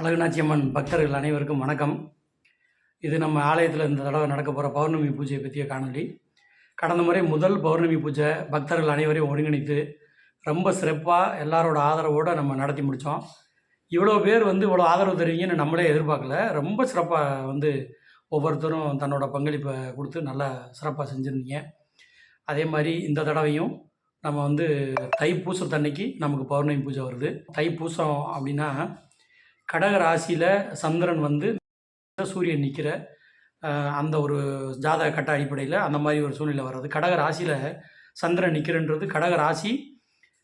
அழகுநாச்சியம்மன் பக்தர்கள் அனைவருக்கும் வணக்கம். இது நம்ம ஆலயத்தில் இந்த தடவை நடக்க போகிற பௌர்ணமி பூஜையை பற்றிய காணொளி. கடந்த முறை முதல் பௌர்ணமி பூஜை பக்தர்கள் அனைவரையும் ஒருங்கிணைத்து ரொம்ப சிறப்பாக எல்லாரோட ஆதரவோடு நம்ம நடத்தி முடித்தோம் இவ்வளோ பேர் வந்து இவ்வளோ ஆதரவு தருவீங்கன்னு நம்மளே எதிர்பார்க்கல. ரொம்ப சிறப்பாக வந்து ஒவ்வொருத்தரும் தன்னோட பங்களிப்பை கொடுத்து நல்லா சிறப்பாக செஞ்சுருந்தீங்க. அதே மாதிரி இந்த தடவையும் நம்ம வந்து தைப்பூசத்தன்னைக்கு நமக்கு பௌர்ணமி பூஜை வருது. தைப்பூசம் அப்படின்னா கடக ராசியில் சந்திரன் வந்து சூரியன் நிற்கிற அந்த ஒரு ஜாதக கட்ட அடிப்படையில் அந்த மாதிரி ஒரு சூழ்நிலை வர்றது. கடக ராசியில் சந்திரன் நிற்கிறன்றது கடக ராசி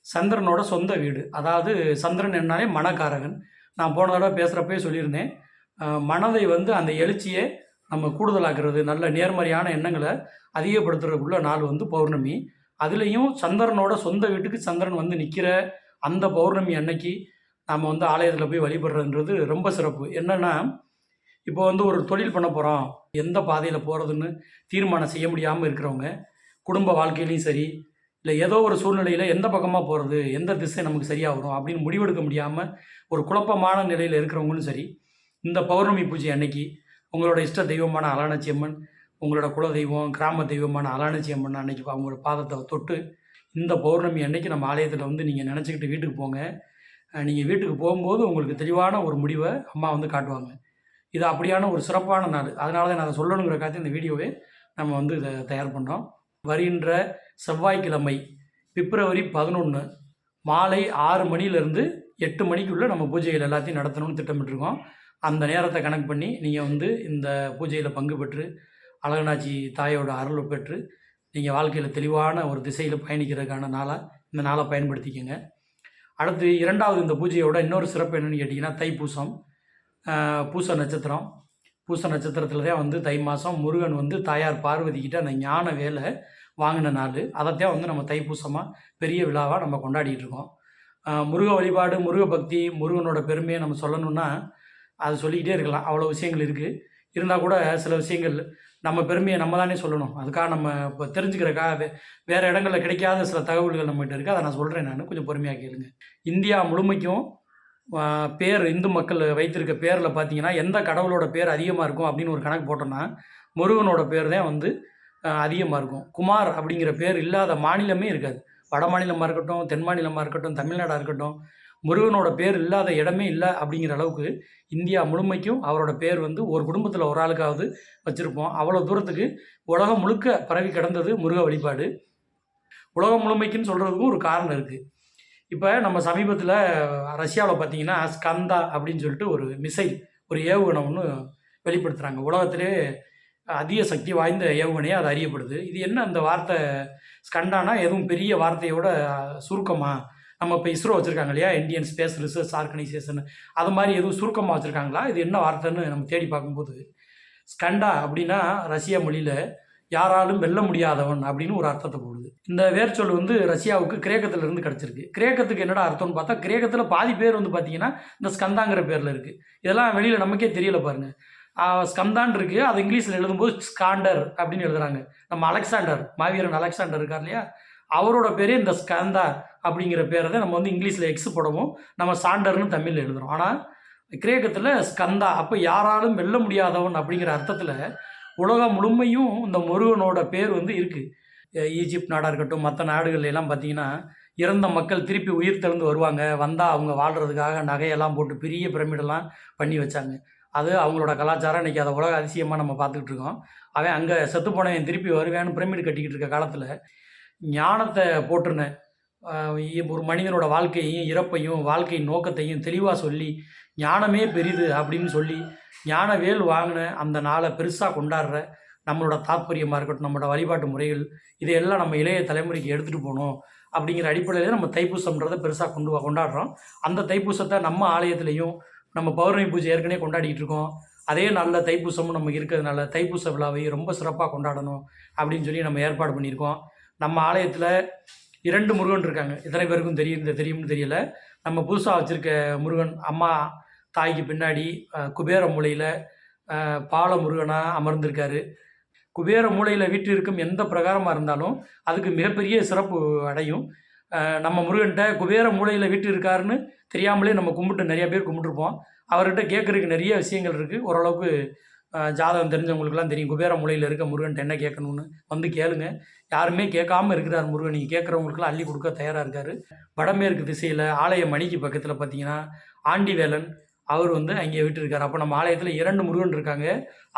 சந்திரனோட சொந்த வீடு. அதாவது சந்திரன் என்னாலே மனக்காரகன். நான் போன தடவை பேசுகிறப்பே சொல்லியிருந்தேன். மனதை வந்து அந்த எழுச்சியை நம்ம கூடுதலாக்குறது நல்ல நேர்மறையான எண்ணங்களை அதிகப்படுத்துறதுக்குள்ள நாள் வந்து பௌர்ணமி. அதுலேயும் சந்திரனோட சொந்த வீட்டுக்கு சந்திரன் வந்து நிற்கிற அந்த பௌர்ணமி அன்னைக்கு நாம் வந்து ஆலயத்தில் போய் வழிபடுறதுன்றது ரொம்ப சிறப்பு. என்னென்னா இப்போ வந்து ஒரு தொழில் பண்ண போகிறோம் எந்த பாதையில் போகிறதுன்னு தீர்மானம் செய்ய முடியாமல் இருக்கிறவங்க குடும்ப வாழ்க்கையிலையும் சரி இல்லை ஏதோ ஒரு சூழ்நிலையில் எந்த பக்கமாக போகிறது எந்த திசை நமக்கு சரியாக வரும் அப்படின்னு முடிவெடுக்க முடியாமல் ஒரு குழப்பமான நிலையில் இருக்கிறவங்களும் சரி இந்த பௌர்ணமி பூஜை அன்னைக்கு உங்களோட இஷ்ட தெய்வமான அலானச்சியம்மன் உங்களோட குல தெய்வம் கிராம தெய்வமான அலானச்சியம்மன் அன்னைக்கு அவங்களோட பாதத்தை தொட்டு இந்த பௌர்ணமி அன்னைக்கு நம்ம ஆலயத்தில் வந்து நீங்கள் நினச்சிக்கிட்டு வீட்டுக்கு போங்க. நீங்கள் வீட்டுக்கு போகும்போது உங்களுக்கு தெளிவான ஒரு முடிவை அம்மா வந்து காட்டுவாங்க. இது அப்படியான ஒரு சிறப்பான நாள். அதனால தான் நான் அதை சொல்லணுங்கிற காத்து இந்த வீடியோவே நம்ம வந்து இதை தயார் பண்ணோம் வருகின்ற செவ்வாய்க்கிழமை பிப்ரவரி பதினொன்று மாலை ஆறு மணிலேருந்து எட்டு மணிக்குள்ளே நம்ம பூஜைகள் எல்லாத்தையும் நடத்தணும்னு திட்டமிட்டிருக்கோம். அந்த நேரத்தை கணக்கு பண்ணி நீங்கள் வந்து இந்த பூஜையில் பங்கு பெற்று அழகனாச்சி தாயோட அருள் பெற்று நீங்கள் வாழ்க்கையில் தெளிவான ஒரு திசையில் பயணிக்கிறதுக்கான நாளாக இந்த நாளை பயன்படுத்திக்கங்க. அடுத்து இரண்டாவது இந்த பூஜையோட இன்னொரு சிறப்பு என்னென்னு கேட்டிங்கன்னா தைப்பூசம் பூச நட்சத்திரம். பூச நட்சத்திரத்தில் தான் வந்து தை மாதம் முருகன் வந்து தாயார் பார்வதிக்கிட்ட அந்த ஞான வேலை வாங்கின நாள். அதைத்தான் வந்து நம்ம தைப்பூசமாக பெரிய விழாவாக நம்ம கொண்டாடிட்டு இருக்கோம். முருக வழிபாடு முருக பக்தி முருகனோட பெருமையை நம்ம சொல்லணும்னா அது சொல்லிக்கிட்டே இருக்கலாம். அவ்வளோ விஷயங்கள் இருக்குது இருந்தால் கூட சில விஷயங்கள் நம்ம பெருமையை நம்ம தானே சொல்லணும். அதுக்காக நம்ம இப்போ தெரிஞ்சுக்கிறக்காக வே வேறு இடங்களில் கிடைக்காத சில தகவல்கள் நம்மகிட்ட இருக்குது அதை நான் சொல்கிறேன் நான். கொஞ்சம் பொறுமையாக கேளுங்க. இந்தியா முழுமைக்கும் பேர் இந்து மக்கள் வைத்திருக்க பேரில் பார்த்தீங்கன்னா எந்த கடவுளோட பேர் அதிகமாக இருக்கும் அப்படின்னு ஒரு கணக்கு போட்டோம்னா முருகனோட பேர் தான் வந்து அதிகமாக இருக்கும். குமார் அப்படிங்கிற பேர் இல்லாத மாநிலமே இருக்காது. வட மாநிலமாக இருக்கட்டும் தென் மாநிலமாக இருக்கட்டும் தமிழ்நாடாக இருக்கட்டும் முருகனோட பேர் இல்லாத இடமே இல்லை அப்படிங்கிற அளவுக்கு இந்தியா முழுமைக்கும் அவரோட பேர் வந்து ஒரு குடும்பத்தில் ஒரு ஆளுக்காவது வச்சுருப்போம். அவ்வளோ தூரத்துக்கு உலகம் முழுக்க பரவி கிடந்தது முருக வழிபாடு. உலகம் முழுமைக்குன்னு சொல்கிறதுக்கும் ஒரு காரணம் இருக்குது இப்போ நம்ம சமீபத்தில் ரஷ்யாவில் பார்த்தீங்கன்னா ஸ்கந்தா அப்படின்னு சொல்லிட்டு ஒரு மிசைல் ஒரு ஏவுகணை ஒன்று வெளிப்படுத்துகிறாங்க உலகத்திலே அதிக சக்தி வாய்ந்த ஏவுகணையாக அது அறியப்படுது. இது என்ன அந்த வார்த்தை? ஸ்கண்டானா எதுவும் பெரிய வார்த்தையோட சுருக்கமாக நம்ம இப்போ இஸ்ரோ வச்சுருக்காங்க இல்லையா? இந்தியன் ஸ்பேஸ் ரிசர்ச் ஆர்கனைசேஷன் அது மாதிரி எதுவும் சுருக்கமாக வச்சுருக்காங்களா? இது என்ன வார்த்தைன்னு நம்ம தேடி பார்க்கும்போது ஸ்கண்டா அப்படின்னா ரஷ்ய மொழியில் யாராலும் வெல்ல முடியாதவன் அப்படின்னு ஒரு அர்த்தத்தை போடுது. இந்த வேர்ச்சொல் வந்து ரஷ்யாவுக்கு கிரேக்கத்துல இருந்து கிடச்சிருக்கு. கிரேக்கத்துக்கு என்னடா அர்த்தம்னு பார்த்தா கிரேக்கத்தில் பாதி பேர் வந்து பார்த்தீங்கன்னா இந்த ஸ்கந்தாங்கிற பேரில் இருக்குது இதெல்லாம் வெளியில் நமக்கே தெரியல பாருங்கள் ஸ்கந்தான் இருக்குது அது இங்கிலீஷில் எழுதும்போது ஸ்காண்டர் அப்படின்னு எழுதுறாங்க. நம்ம அலெக்சாண்டர் மாவீரன் அலெக்சாண்டர் இருக்கார் இல்லையா? அவரோட பேரே இந்த ஸ்கந்தா. அப்படிங்கிற பேரை தான் நம்ம வந்து இங்கிலீஷில் எக்ஸ் போடவும் நம்ம சாண்டர்னு தமிழில் எழுதுறோம். ஆனால் கிரேக்கத்தில் ஸ்கந்தா அப்போ யாராலும் வெல்ல முடியாதவன் அப்படிங்கிற அர்த்தத்தில் உலகம் முழுமையும் இந்த முருகனோட பேர் வந்து இருக்குது ஈஜிப்ட் நாடாக இருக்கட்டும் மற்ற நாடுகள்ல எல்லாம் பார்த்தீங்கன்னா இறந்த மக்கள் திருப்பி உயிர் திறந்து வருவாங்க. வந்தால் அவங்க வாழ்கிறதுக்காக நகையெல்லாம் போட்டு பெரிய பிரமிடெல்லாம் பண்ணி வச்சாங்க. அது அவங்களோட கலாச்சாரம். இன்றைக்கி அதை உலக அதிசயமாக நம்ம பார்த்துக்கிட்டு இருக்கோம். அவன் அங்கே செத்து போனவன் திருப்பி வருவேன்னு பிரமிடு கட்டிக்கிட்டு இருக்க காலத்தில் ஞானத்தை போட்டுருன ஒரு மனிதனோட வாழ்க்கையையும் இறப்பையும் வாழ்க்கை நோக்கத்தையும் தெளிவாக சொல்லி ஞானமே பெரிது அப்படின்னு சொல்லி ஞானவேல் வாங்கின அந்த நாளை பெருசாக கொண்டாடுற நம்மளோட தாற்பயமாக இருக்கட்டும் நம்மளோட வழிபாட்டு முறைகள் இதையெல்லாம் நம்ம இளைய தலைமுறைக்கு எடுத்துகிட்டு போகணும் அப்படிங்கிற அடிப்படையில் நம்ம தைப்பூசம்ன்றதை பெருசாக கொண்டு கொண்டாடுறோம். அந்த தைப்பூசத்தை நம்ம ஆலயத்துலேயும் நம்ம பௌர்ணமி பூஜை ஏற்கனவே கொண்டாடிக்கிட்டு இருக்கோம். அதே நல்ல தைப்பூசமும் நமக்கு இருக்கிறதுனால தைப்பூச விழாவை ரொம்ப சிறப்பாக கொண்டாடணும் அப்படின்னு சொல்லி நம்ம ஏற்பாடு பண்ணியிருக்கோம். நம்ம ஆலயத்தில் இரண்டு முருகன் இருக்காங்க. எத்தனை பேருக்கும் தெரியும் தெரியும்னு தெரியல. நம்ம புதுசாக வச்சுருக்க முருகன் அம்மா தாய்க்கு பின்னாடி குபேர மூலையில் பால முருகனாக அமர்ந்திருக்காரு. குபேர மூலையில் வீட்டு இருக்கும் எந்த பிரகாரமாக இருந்தாலும் அதுக்கு மிகப்பெரிய சிறப்பு அடையும். நம்ம முருகன்கிட்ட குபேர மூலையில் வீட்டு இருக்காருன்னு தெரியாமலே நம்ம கும்பிட்டு நிறைய பேர் கும்பிட்டுருப்போம். அவர்கிட்ட கேட்குறதுக்கு நிறைய விஷயங்கள் இருக்குது ஓரளவுக்கு ஜாதகம் தெரிஞ்சவங்களுக்குலாம் தெரியும். குபேர மூலையில் இருக்க முருகன்ட்ட என்ன கேட்கணும்னு வந்து கேளுங்க. யாருமே கேட்காம இருக்கிறார் முருகன். நீங்கள் கேட்குறவங்களுக்குலாம் அள்ளி கொடுக்க தயாராக இருக்கார். வடமேற்கு திசையில் ஆலய மணிக்கு பக்கத்தில் பார்த்தீங்கன்னா ஆண்டிவேலன் அவர் வந்து அங்கே விட்டுருக்கார். அப்போ நம்ம ஆலயத்தில் இரண்டு முருகன் இருக்காங்க.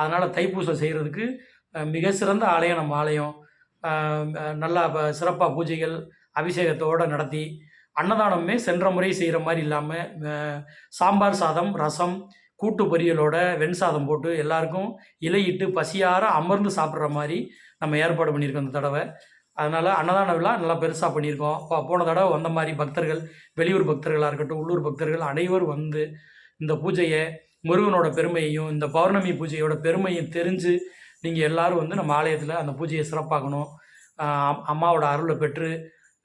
அதனால் தைப்பூசம் செய்கிறதுக்கு மிக சிறந்த ஆலயம் நம்ம ஆலயம். நல்லா சிறப்பாக பூஜைகள் அபிஷேகத்தோடு நடத்தி அன்னதானமே சென்ற முறை செய்கிற மாதிரி இல்லாமல் சாம்பார் சாதம் ரசம் கூட்டு பொரியலோட வெண் சாதம் போட்டு எல்லாருக்கும் இலையிட்டு பசியார அமர்ந்து சாப்பிட்ற மாதிரி நம்ம ஏற்பாடு பண்ணியிருக்கோம் இந்த தடவை. அதனால் அன்னதான விழா நல்லா பெருசாக பண்ணியிருக்கோம். இப்போ போன தடவை வந்த மாதிரி பக்தர்கள் வெளியூர் பக்தர்களாக இருக்கட்டும் உள்ளூர் பக்தர்கள் அனைவரும் வந்து இந்த பூஜையை முருகனோட பெருமையையும் இந்த பௌர்ணமி பூஜையோட பெருமையும் தெரிஞ்சு நீங்கள் எல்லோரும் வந்து நம்ம ஆலயத்தில் அந்த பூஜையை சிறப்பாக்கணும். அம்மாவோட அருளை பெற்று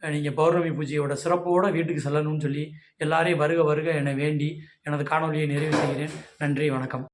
நீங்கள் பௌர்ணமி பூஜையோட சிறப்போடு வீட்டுக்கு செல்லணும்னு சொல்லி எல்லாரையும் வருக வருக என வேண்டி எனது காணொலியை நிறைவு செய்கிறேன். நன்றி வணக்கம்.